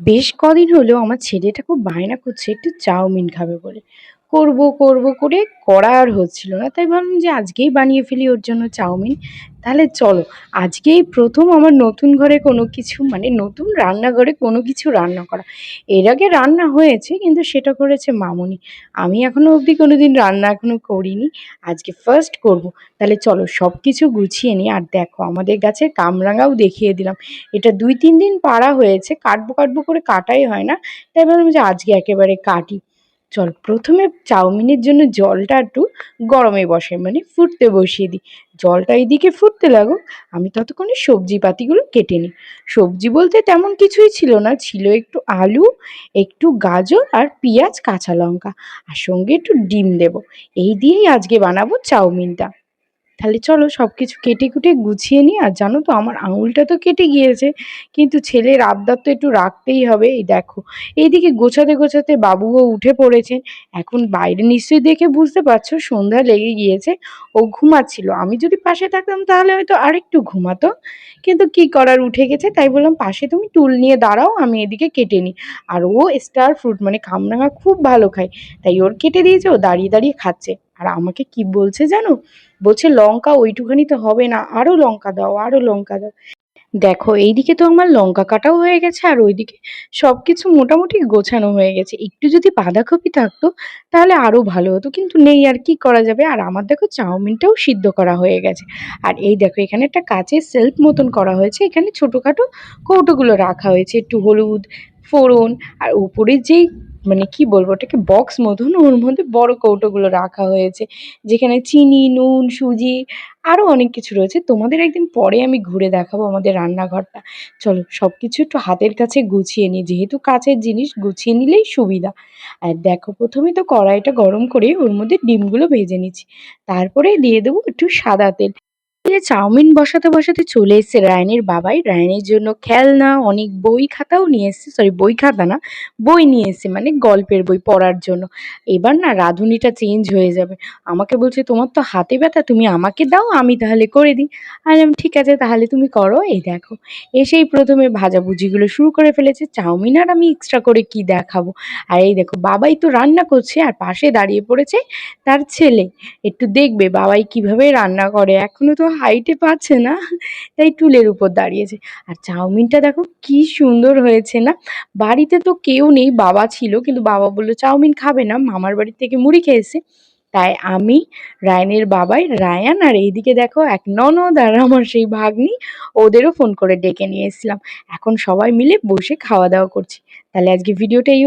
বেশ কদিন হলো আমার ছেলেটা খুব বায়না করছে একটু চাউমিন খাবে বলে। করব করব করে করা আর হচ্ছিল না। তাই ভাবলাম যে আজকেই বানিয়ে ফেলি ওর জন্য চাউমিন। তাহলে চলো, আজকেই প্রথম আমার নতুন ঘরে কোনো কিছু মানে নতুন রান্নাঘরে কোনো কিছু রান্না করা। এর আগে রান্না হয়েছে, কিন্তু সেটা করেছে মামুনি। আমি এখনও অবধি কোনো দিন রান্না এখনও করিনি। আজকে ফার্স্ট করব। তাহলে চলো সব কিছু গুছিয়ে নিই। আর দেখো, আমাদের গাছের কামরাঙাও দেখিয়ে দিলাম। এটা দুই তিন দিন পাড়া হয়েছে, কাটবো কাটবো করে কাটাই হয় না। তাই ভাবলাম যে আজকে একেবারে কাটি। চল, প্রথমে চাউমিনের জন্য জলটা একটু গরমে বসে মানে ফুটতে বসিয়ে দিই। জলটা এইদিকে ফুটতে লাগুক, আমি ততক্ষণে সবজি পাতিগুলো কেটে নিই। সবজি বলতে তেমন কিছুই ছিল না, ছিল একটু আলু, একটু গাজর আর পেঁয়াজ, কাঁচা লঙ্কা। আর সঙ্গে একটু ডিম দেব। এই দিয়েই আজকে বানাবো চাউমিনটা। তাহলে চলো সব কিছু কেটে কুটে গুছিয়ে নিই। আর জানো তো আমার আঙুলটা তো কেটে গিয়েছে, কিন্তু ছেলের আবদার তো একটু রাখতেই হবে। এই দেখো, এইদিকে গোছাতে গোছাতে বাবুও উঠে পড়েছেন এখন বাইরে নিশ্চয়ই দেখে বুঝতে পারছ, সন্ধ্যা লেগে গিয়েছে, ও ঘুমাচ্ছিল। আমি যদি পাশে থাকতাম তাহলে হয়তো আরেকটু ঘুমাতো। কিন্তু কি করার, উঠে গেছে, তাই বললাম, পাশে তুমি টুল নিয়ে দাঁড়াও, আমি এদিকে কেটে নিই। আর ও স্টার ফ্রুট মানে কামরাঙা খুব ভালো খায়। তাই ওর কেটে দিয়েছে, ও দাঁড়িয়ে দাঁড়িয়ে খাচ্ছে। আর আমাকে কি বলছে জানো? বলছে, লঙ্কা ওইটুখানি তো হবে না আরও লঙ্কা দাও আরও লঙ্কা দাও। দেখো, এইদিকে তো আমার লঙ্কা কাটাও হয়ে গেছে, আর ওইদিকে সব কিছু মোটামুটি গোছানো হয়ে গেছে। একটু যদি বাঁধাকপি থাকতো, তাহলে আরও ভালো হতো, কিন্তু নেই, আর কি করা যাবে? আর আমার দেখো, চাউমিনটাও সিদ্ধ করা হয়ে গেছে। আর এই দেখো, এখানে একটা কাচের সেলফ মতন করা হয়েছে, এখানে ছোটোখাটো কৌটোগুলো রাখা হয়েছে, একটু হলুদ, ফোড়ন, আর উপরে যেই মানে কি বলব, ওটাকে বক্স মতন ওর মধ্যে বড় কৌটোগুলো রাখা হয়েছে। যেখানে চিনি, নুন, সুজি আরও অনেক কিছু রয়েছে। তোমাদের একদিন পরে আমি ঘুরে দেখাবো আমাদের রান্নাঘরটা। চলো সব কিছু একটু হাতের কাছে গুছিয়ে নিই। যেহেতু কাছের জিনিস গুছিয়ে নিলেই সুবিধা। আর দেখো, প্রথমে তো কড়াইটা গরম করে ওর মধ্যে ডিমগুলো ভেজে নিচ্ছি। তারপরে দিয়ে দেবো একটু সাদা তেল। দিয়ে চাউমিন বসাতে বসাতে চলে এসছে রায়নের বাবাই। রায়নের জন্য খেলনা, অনেক বই খাতাও নিয়ে এসছে সরি বই খাতা না, বই নিয়ে এসছে মানে গল্পের বই পড়ার জন্য। এবার না রাঁধুনিটা চেঞ্জ হয়ে যাবে। আমাকে বলছে, তোমার তো হাতে ব্যথা, তুমি আমাকে দাও, আমি তাহলে করে দিই। আমি ঠিক আছে, তাহলে তুমি করো। এই দেখো, এসেই প্রথমে ভাজাভুজিগুলো শুরু করে ফেলেছে। চাউমিন আর আমি এক্সট্রা করে কি দেখাবো? আর এই দেখো, বাবাই তো রান্না করছে, আর পাশে দাঁড়িয়ে পড়েছে তার ছেলে। একটু দেখবে বাবাই কীভাবে রান্না করে। এখনও তো হাইটে পাচ্ছে না, তাই টুলের উপর দাঁড়িয়েছে। আর চাউমিনটা দেখো কি সুন্দর হয়েছে না? বাড়িতে তো কেউ নেই, বাবা ছিল, কিন্তু বাবা বলল, চাউমিন খাবে না, মামার বাড়ি থেকে মুড়ি খেয়েছে। তাই আমি, রায়নের বাবাই, রায়ান আর এইদিকে দেখো এক ননদ আর আমার সেই ভাগ্নি, ওদেরও ফোন করে ডেকে নিয়ে এসেছিলাম। এখন সবাই মিলে বসে খাওয়া দাওয়া করছি। তাহলে আজকে ভিডিওটা এই